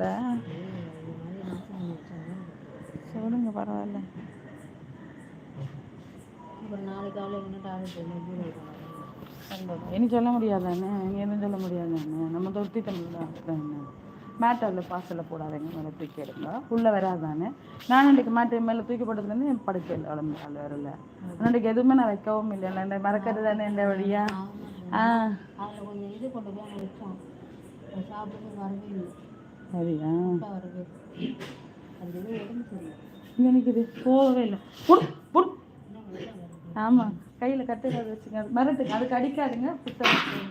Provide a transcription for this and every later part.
பரவாயில்ல சொல்லுங்க பரவாயில்ல. இனி சொல்ல முடியாதானே? எதுவும் சொல்ல முடியாதானே? நம்ம தொட்டி தமிழ் மேட்டரில் பாசலில் போடாதீங்க மேலே தூக்கி எடுங்க. உள்ளே வராதானே? நான் இன்றைக்கு மேட்டு மேலே தூக்கி போட்டதுலேருந்து என் படுக்கையில் உடம்பு வரல அன்றைக்கு எதுவுமே நான் வைக்கவும் இல்லை. இந்த மறக்கிறது தானே இந்த வழியா? ஆ. அதில் கொஞ்சம் இது அது சாப்பிட்டு வரவே இல்லை. சரியா? இங்கே நிற்குது போகவே இல்லை. புடு புடு. ஆமாம் கையில் கட்டுறது வச்சுங்க மரத்துக்கு அதுக்கு அடிக்காதுங்க புத்தகம்.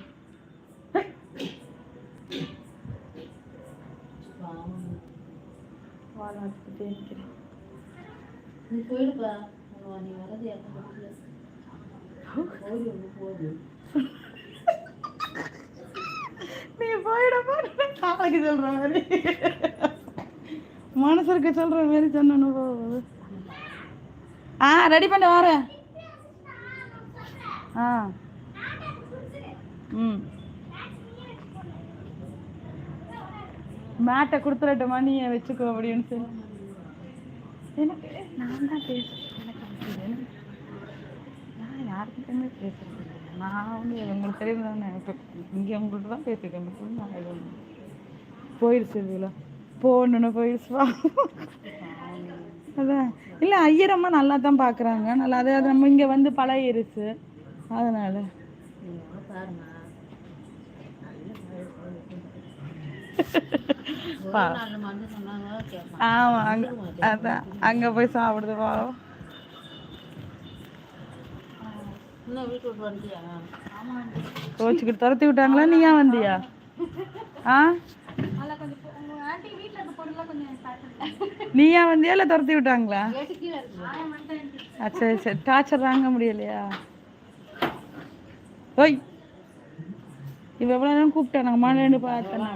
வாழ வச்சுக்கிட்டே நிற்கிறேன் நீ போயிடுப்பா. நீ வரது எனக்கு பிடிக்கல போயிடு உங்க போகுது நீ போயிட போயிட சொல்ற மாதிரி. மனசருக்கு சொல்ற மாதிரி சொன்னணும் போகுது ஆ ரெடி பண்ண வரேன் ஆ. ம். மேட்டை கொடுத்துடட்டுமா மணியை வச்சுக்கோ அப்படின்னு சொல்லி. எனக்கு நான் தான் பேசுறேன் நான் யாருக்கிட்டயுமே பேசுறது நான் வந்து உங்களுக்கு தெரியுதுன்னு நினைப்பேன். இங்கே உங்கள்கிட்ட தான் பேசியிருக்கேன் நான் எதுவும் போயிடுச்சு இவ்வளோ போகணுன்னு போயிடுச்சு வா. அதான். இல்லை ஐயரம்மா நல்லா தான் பார்க்குறாங்க. நல்லா அது அது நம்ம இங்கே வந்து பழகிருச்சு. அதனால. ஆமாம் அங்கே அதான். அங்கே போய் சாப்பிடுது பாவம். கோச்சிக்கிட்டு துரத்தி விட்டாங்களா? நீ ஏன் வந்தியா? ஆ? நீ ஏன் வந்தியா இல்லை துரத்தி விட்டாங்களா? சரி சரி. டார்ச்சர் தாங்க முடியலையா? ஓய். இவ எவ்வளோ நேரம் கூப்பிட்டா? நாங்கள் மாலேருந்து பார்த்தேன்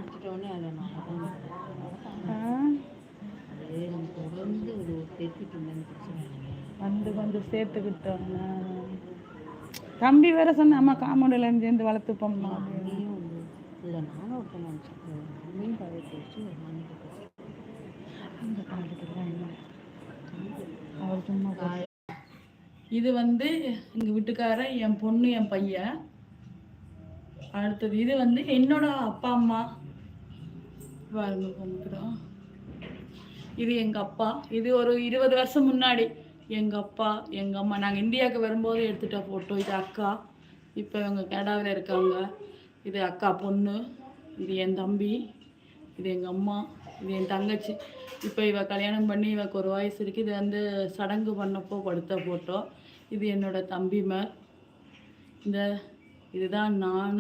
வந்து கொஞ்சம் சேர்த்துக்கிட்டோம். தம்பி வேற சொன்ன அம்மா காமௌண்டில் இருந்து வளர்த்துப்போம்மா. அப்படின்னு. சும்மா இது வந்து எங்க வீட்டுக்காரன் என் பொண்ணு என் பையன். அடுத்தது இது வந்து என்னோட அப்பா அம்மா. பாருங்க இது எங்க அப்பா. இது ஒரு இருபது வருஷம் முன்னாடி. எங்க அப்பா எங்க அம்மா. நாங்க இந்தியாவுக்கு வரும்போது எடுத்துட்ட போட்டோ இது அக்கா. இப்போ இவங்க கனடாவில் இருக்காங்க. இது அக்கா பொண்ணு. இது என் தம்பி. இது எங்க அம்மா. இது என் தங்கச்சி. இப்போ இவ கல்யாணம் பண்ணி இவக்கு ஒரு வயசு இருக்குது இது வந்து சடங்கு பண்ணப்போ படுத்த ஃபோட்டோ இது என்னோட தம்பிமார் இந்த இதுதான் நான்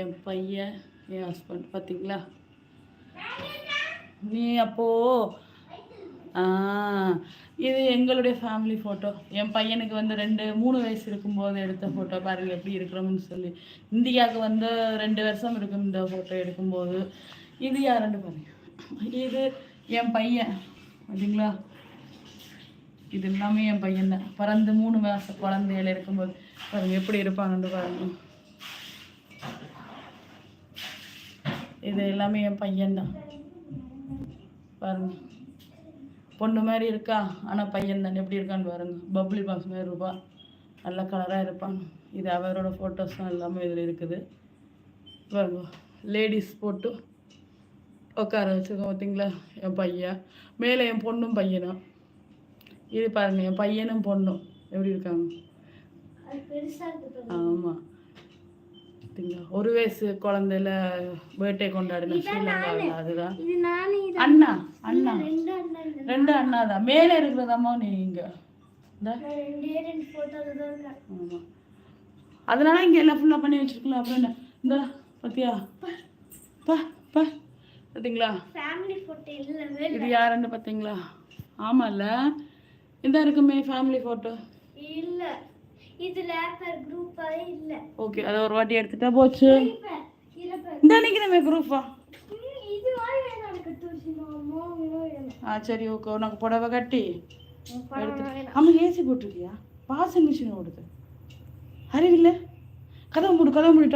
என் பையன் என் ஹஸ்பண்ட் பார்த்தீங்களா நீ அப்போ இது எங்களுடைய ஃபேமிலி ஃபோட்டோ என் பையனுக்கு வந்து ரெண்டு மூணு வயசு இருக்கும்போது எடுத்த ஃபோட்டோ பாருங்கள் எப்படி இருக்கிறோம்னு சொல்லி. இந்தியாவுக்கு வந்து ரெண்டு வருஷம் இருக்கும் இந்த ஃபோட்டோ எடுக்கும்போது. இது யாருன்னு பாருங்கள் இது என் பையன் பார்த்தீங்களா இது எல்லாமே என் பையன் தான். பிறந்து மூணு மாச குழந்தையில இருக்கும்போது. பாருங்க எப்படி இருப்பாங்கன்னு பாருங்க. இது எல்லாமே என் பையன்தான் பாருங்க. பொண்ணு மாதிரி இருக்கா? ஆனால் பையன் தான். எப்படி இருக்கான்னு பாருங்க. பப்ளி பாக்ஸ் மாதிரி இருப்பா. நல்ல கலராக இருப்பான். இது அவரோட ஃபோட்டோஸ் தான் எல்லாமே இதில் இருக்குது. பாருங்க. லேடிஸ் போட்டு உட்கார வச்சுருக்கோம் பார்த்தீங்களா? என் பையன். மேலே என் பொண்ணும் பையனும். இது பாருங்க என் பையனும் பொண்ணும். எப்படி இருக்காங்க? ஆமாம் பார்த்தீங்களா? ஒரு வயசு குழந்தையில பர்த்டே கொண்டாடின ஸ்ரீலங்காவில் அதுதான். அண்ணா. அண்ணா ரெண்டு அண்ணா தான் மேலே இருக்கிறதம்மா நீங்க. அதனால இங்க எல்லாம் ஃபுல்லா பண்ணி வச்சிருக்கலாம் அப்புறம் என்ன? இந்த பாத்தியா? பா பா. பார்த்தீங்களா இது யாருன்னு பார்த்தீங்களா ஆமால்ல. இந்த இருக்குமே ஃபேமிலி ஃபோட்டோ இல்ல. இதுல பேர் குரூப்பாவே இல்ல. ஓகே அதை ஒரு வாட்டி எடுத்துட்டா போச்சு. இந்த நினைக்கிறமே குரூப்பா ஆ? சரி ஓகே உனக்கு புடவை கட்டி ஆமாம் ஏசி போட்டிருக்கியா? வாஷிங் மிஷின் ஓடுது. அறிவில்லை? கதவை மூடு கதவை மூடிட்டா